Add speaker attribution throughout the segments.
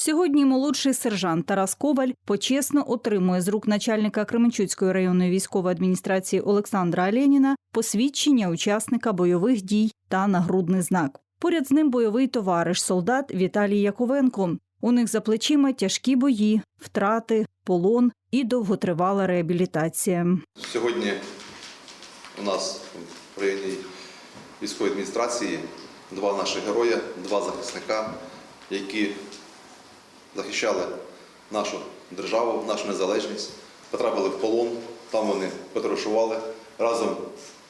Speaker 1: Сьогодні молодший сержант Тарас Коваль почесно отримує з рук начальника Кременчуцької районної військової адміністрації Олександра Аленіна посвідчення учасника бойових дій та нагрудний знак. Поряд з ним бойовий товариш солдат Віталій Яковенко. У них за плечима тяжкі бої, втрати, полон і довготривала реабілітація.
Speaker 2: Сьогодні у нас в районній військової адміністрації два наші герої, два захисника, які захищали нашу державу, нашу незалежність, потрапили в полон, там вони потрошували, разом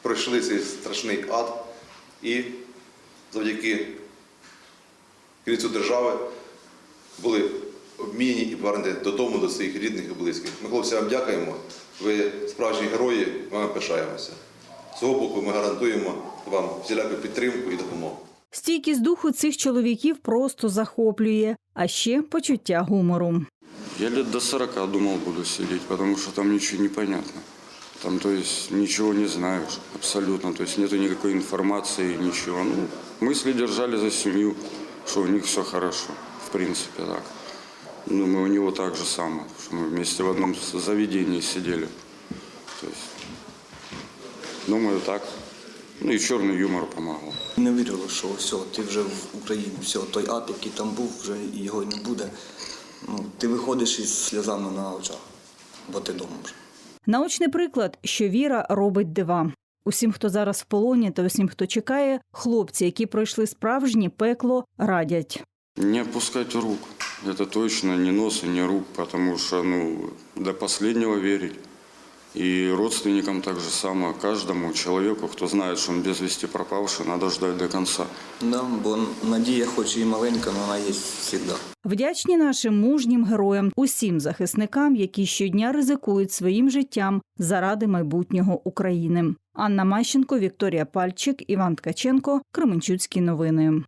Speaker 2: пройшли цей страшний ад і завдяки керівництву держави були обмінені і повернені додому до своїх рідних і близьких. Ми хлопці вам дякуємо. Ви справжні герої, ми пишаємося. З свого боку ми гарантуємо вам всіляку підтримку і допомогу.
Speaker 1: Стійкість духу цих чоловіків просто захоплює, а ще почуття гумору.
Speaker 3: Я лет до 40 думал буду сидеть, потому что там ничего не понятно. Там, то есть, ничего не знаешь абсолютно, то есть нету никакой информации, ничего. Ну, мысли держали за семью, что у них все хорошо, в принципе, так. Ну, мы у него так же самое, что мы вместе в одном заведении сидели. То есть, думаю, так. Ну и черный юмор помогал.
Speaker 4: Не вірила, що все, ти вже в Україні, все, той ад, який там був, вже його не буде. Ну, ти виходиш із сльозами на очах, бо ти вдома вже.
Speaker 1: Наочний приклад, що віра робить дива. Усім, хто зараз в полоні, та усім, хто чекає, хлопці, які пройшли справжнє пекло, радять.
Speaker 3: Не опускать рук. Это точно не нос и не рук, потому что ну, до последнего верить. И родственникам так же само, каждому человеку, кто знает, что он без вести пропавший, надо ждать до конца.
Speaker 4: Да, бо надія, хоч і маленька, але вона є завжди.
Speaker 1: Вдячні нашим мужнім героям, усім захисникам, які щодня ризикують своїм життям заради майбутнього України. Анна Мащенко, Вікторія Пальчик, Іван Ткаченко, Кременчуцькі новини.